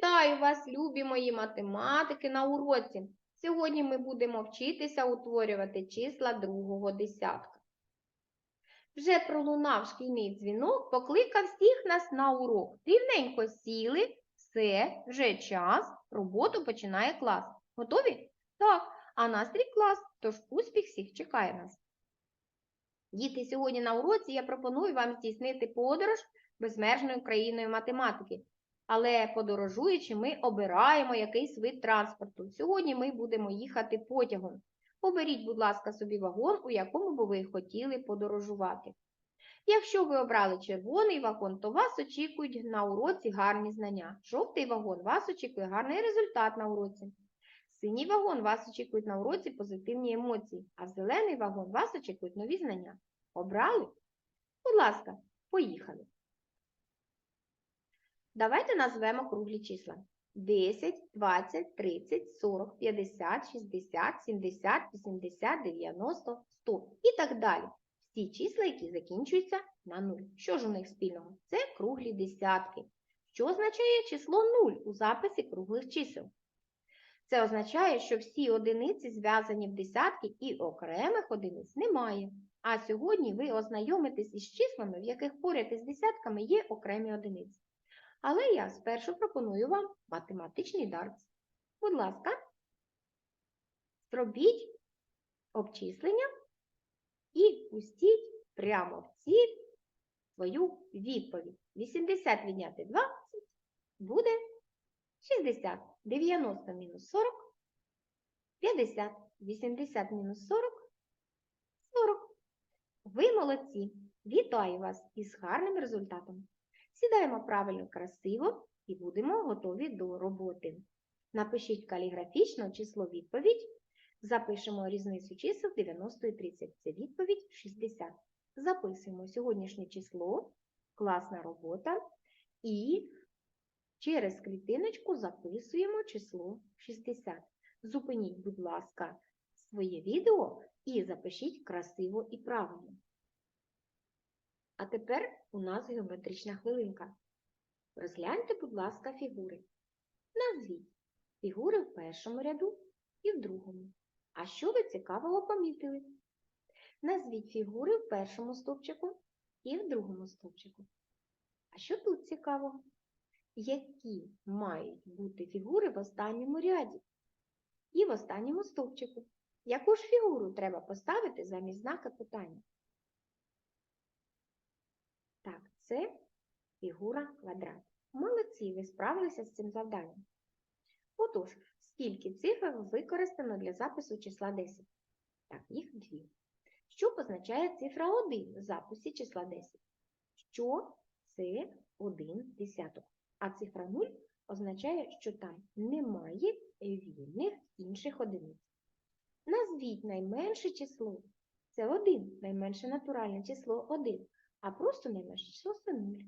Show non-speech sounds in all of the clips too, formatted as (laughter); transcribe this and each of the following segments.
Вітаю вас, любі мої математики, на уроці. Сьогодні ми будемо вчитися утворювати числа другого десятка. Вже пролунав шкільний дзвінок, покликав всіх нас на урок. Рівненько сіли, все, вже час, роботу починає клас. Готові? Так, а настрій клас, тож успіх всіх чекає нас. Діти, сьогодні на уроці я пропоную вам здійснити подорож безмежною країною математики. Але подорожуючи, ми обираємо якийсь вид транспорту. Сьогодні ми будемо їхати потягом. Оберіть, будь ласка, собі вагон, у якому би ви хотіли подорожувати. Якщо ви обрали червоний вагон, то вас очікують на уроці гарні знання. Жовтий вагон вас очікує гарний результат на уроці. Синій вагон вас очікують на уроці позитивні емоції, а зелений вагон вас очікують нові знання. Обрали? Будь ласка, поїхали. Давайте назвемо круглі числа. 10, 20, 30, 40, 50, 60, 70, 80, 90, 100 і так далі. Всі числа, які закінчуються на 0. Що ж у них спільного? Це круглі десятки. Що означає число 0 у записі круглих чисел? Це означає, що всі одиниці зв'язані в десятки і окремих одиниць немає. А сьогодні ви ознайомитесь із числами, в яких поряд із десятками є окремі одиниці. Але я спершу пропоную вам математичний дартс. Будь ласка, зробіть обчислення і пустіть прямо в ціль свою відповідь. 80 відняти 20 буде 60. 90 мінус 40 50. 80 мінус 40 40. Ви молодці! Вітаю вас із гарним результатом! Сідаємо правильно красиво і будемо готові до роботи. Напишіть каліграфічно число відповідь. Запишемо різницю чисел 90 і 30. Це відповідь 60. Записуємо сьогоднішнє число, класна робота. І через клітиночку записуємо число 60. Зупиніть, будь ласка, своє відео і запишіть красиво і правильно. А тепер у нас геометрична хвилинка. Розгляньте, будь ласка, фігури. Назвіть фігури в першому ряду і в другому. А що ви цікавого помітили? Назвіть фігури в першому стовпчику і в другому стовпчику. А що тут цікавого? Які мають бути фігури в останньому ряді і в останньому стовпчику? Яку ж фігуру треба поставити замість знака питання? Так, це фігура квадрат. Молодці, ви справилися з цим завданням. Отож, скільки цифр використано для запису числа 10? Так, їх дві. Що позначає цифра 1 в записі числа 10? Що це 1 десяток. А цифра 0 означає, що там немає вільних інших одиниць. Назвіть найменше число. Це 1, найменше натуральне число 1 а просто найменше число це 0.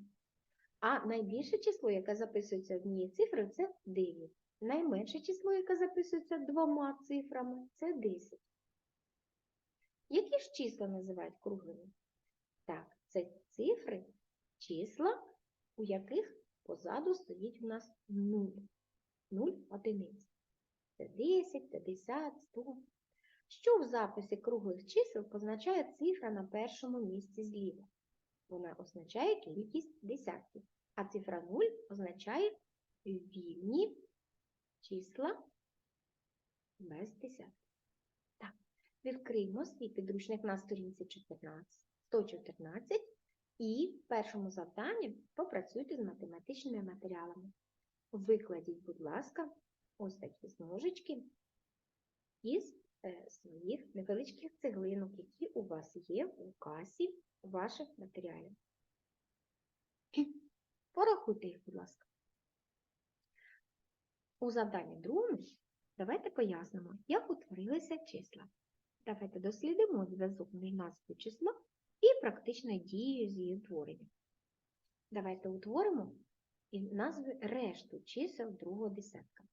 А найбільше число, яке записується однією цифрою, це 9. Найменше число, яке записується двома цифрами, це 10. Які ж числа називають круглими? Так, це цифри, числа, у яких позаду стоїть у нас 0. 0 одиниць. Це 10, 50, 100. Що в записі круглих чисел позначає цифра на першому місці зліва? Вона означає кількість десятків, а цифра 0 означає вільні числа без десятків. Так, відкриємо свій підручник на сторінці 14, 114 і в першому завданні попрацюйте з математичними матеріалами. Викладіть, будь ласка, ось такі зможечки із е, своїх невеличких цеглинок, які у вас є у касі ваших матеріалів. Порахуйте їх, будь ласка. У завданні другому давайте пояснимо, як утворилися числа. Давайте дослідимо зв'язок між назвою числа і практичною дією з її утворення. Давайте утворимо і назви решту чисел другого десятка.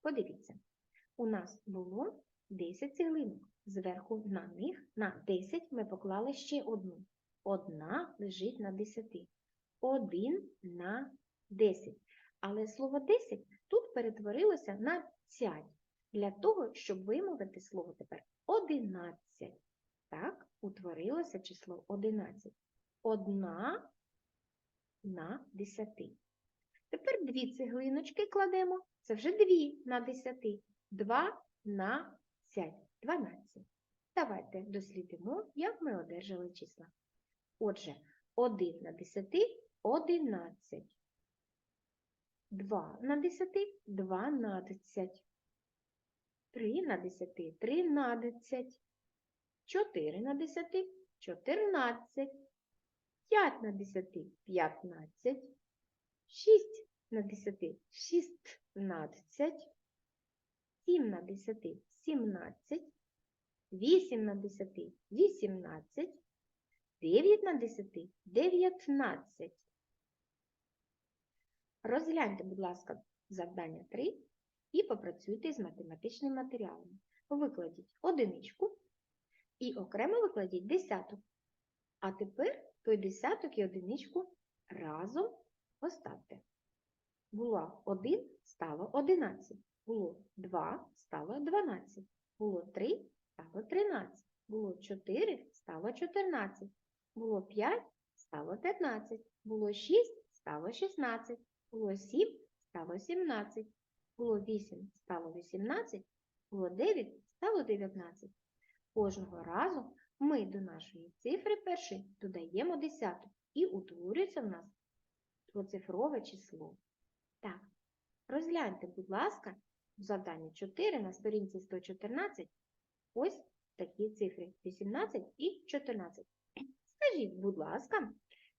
Подивіться, у нас було 10 цеглинок. Зверху на них на 10 ми поклали ще одну. Одна лежить на 10. Один на 10. Але слово 10 тут перетворилося на цять для того, щоб вимовити слово тепер 11. Так, утворилося число 11. Одна на 10. Тепер дві цеглиночки кладемо. Це вже дві на 10. 2 на 5. 12. Давайте дослідимо, як ми одержали числа. Отже, 1 на 10 – 11. 2 на 10 – 12. 3 на 10 – 13. 4 на 10 – 14. 5 на 10 – 15. 6 на 10 – 16. 7 на 10 – 17. 8 на 10 – 18. 9 на 10 – 19. Розгляньте, будь ласка, завдання 3 і попрацюйте з математичним матеріалом. Викладіть одиничку і окремо викладіть десяток. А тепер той десяток і одиничку разом поставте. Було 1, стало 11. Було 2, стало 12. Було 3, стало 13. Було 4, стало 14. Було 5, стало 15. Було 6, стало 16. Було 7, стало 17. Було 8, стало 18. Було 9, стало 19. Кожного разу ми до нашої цифри першої додаємо десяток і утворюється в нас двоцифрове число. Так, розгляньте, будь ласка, в завданні 4 на сторінці 114 ось такі цифри 18 і 14. Скажіть, будь ласка,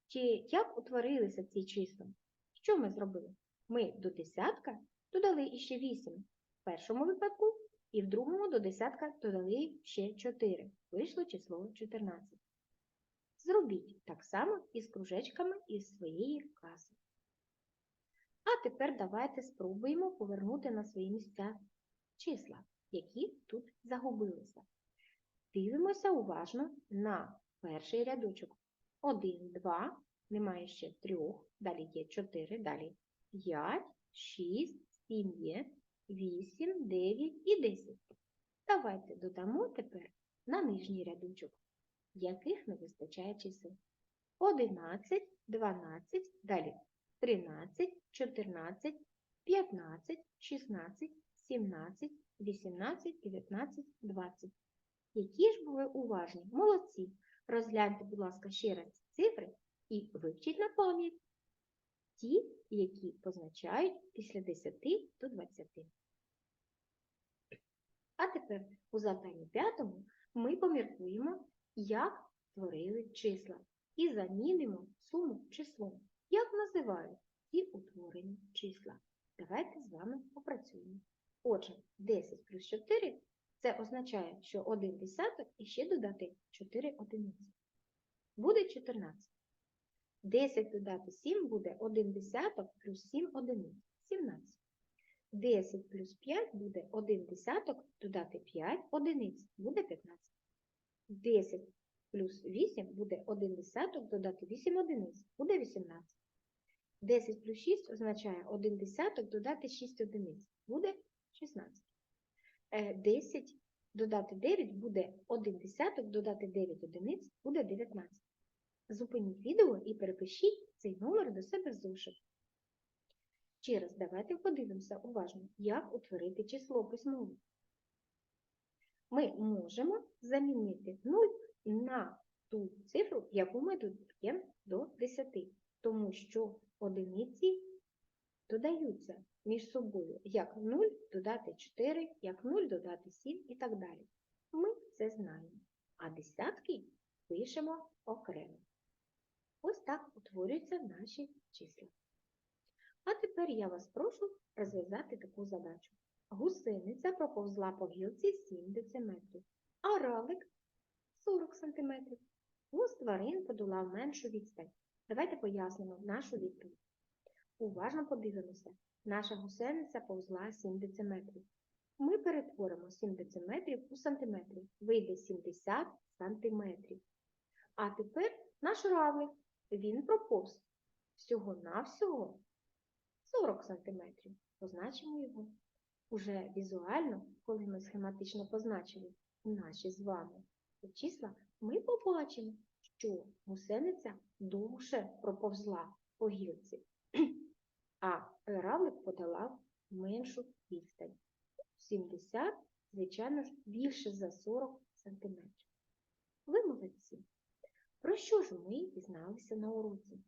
чи як утворилися ці числа? Що ми зробили? Ми до десятка додали іще 8 в першому випадку, і в другому до десятка додали ще 4. Вийшло число 14. Зробіть так само із кружечками із своєї класи. А тепер давайте спробуємо повернути на свої місця числа, які тут загубилися. Дивимося уважно на перший рядочок. 1, 2, немає ще 3, далі є 4, далі 5, 6, 7 є, 8, 9 і 10. Давайте додамо тепер на нижній рядочок, яких не вистачає чисел. 11, 12, далі 13, 14, 15, 16, 17, 18, 19, 20. Які ж були уважні? Молодці! Розгляньте, будь ласка, ще раз цифри і вивчіть на пам'ять ті, які позначають після 10 до 20. А тепер у завданні п'ятому ми поміркуємо, як творили числа і замінимо суму числом. Як називають ці утворені числа? Давайте з вами попрацюємо. Отже, 10 плюс 4 це означає, що 1 десяток і ще додати 4 одиниці. Буде 14. 10 додати 7 буде 1 десяток плюс 7 одиниць. 17. 10 плюс 5 буде 1 десяток додати 5 одиниць. Буде 15. 10 плюс 8 буде 1 десяток додати 8 одиниць. Буде 18. 10 плюс 6 означає 1 десяток додати 6 одиниць. Буде 16. 10 додати 9 буде 1 десяток додати 9 одиниць. Буде 19. Зупиніть відео і перепишіть цей номер до себе в зошит. Ще раз давайте подивимося уважно, як утворити число письмове. Ми можемо замінити 0 на ту цифру, яку ми додаємо до 10, тому що одиниці додаються між собою як 0 додати 4, як 0 додати 7 і так далі. Ми це знаємо, а десятки пишемо окремо. Ось так утворюються наші числа. А тепер я вас прошу розв'язати таку задачу. Гусениця проповзла по гілці 7 дециметрів, а равлик 40 см. Гус тварин подолав меншу відстань. Давайте пояснимо нашу відповідь. Уважно подивимося. Наша гусениця повзла 7 дециметрів. Ми перетворимо 7 дециметрів у сантиметри. Вийде 70 сантиметрів. А тепер наш равлик. Він проповз всього-навсього 40 см. Позначимо його. Уже візуально, коли ми схематично позначили наші з вами числа, ми побачимо, що гусениця довше проповзла по гілці, а равлик подолав меншу відстань. 70, звичайно ж, більше за 40 см. Ви молодці. Про що ж ми дізналися на уроці?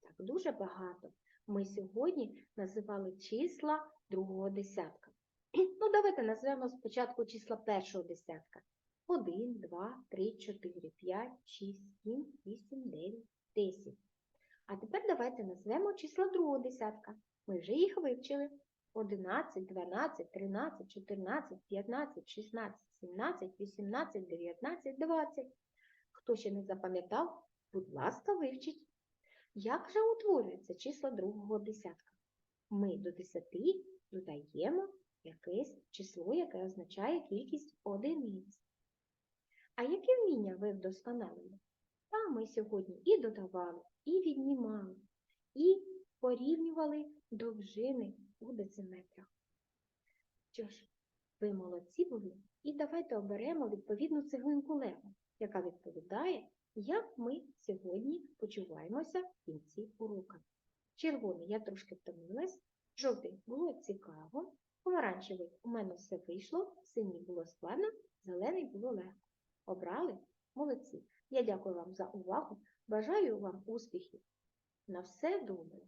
Так, дуже багато. Ми сьогодні називали числа другого десятка. (clears throat) Ну, давайте назвемо спочатку числа першого десятка. 1, 2, 3, 4, 5, 6, 7, 8, 9, 10. А тепер давайте назвемо числа другого десятка. Ми вже їх вивчили. 11, 12, 13, 14, 15, 16, 17, 18, 19, 20. Хто ще не запам'ятав, будь ласка, вивчіть. Як же утворюються числа другого десятка? Ми до 10 додаємо якесь число, яке означає кількість одиниць. А яке вміння ви вдосконалили? Та ми сьогодні і додавали, і віднімали, і порівнювали довжини у дециметрах. Що ж, ви молодці були, і давайте оберемо відповідну цеглинку Лего, яка відповідає, як ми сьогодні почуваємося в кінці урока. Червоний я трошки втомилась, жовтий було цікаво, помаранчевий у мене все вийшло, синій було складно, зелений було легко. Обрали? Молодці. Я дякую вам за увагу. Бажаю вам успіхів. На все добре.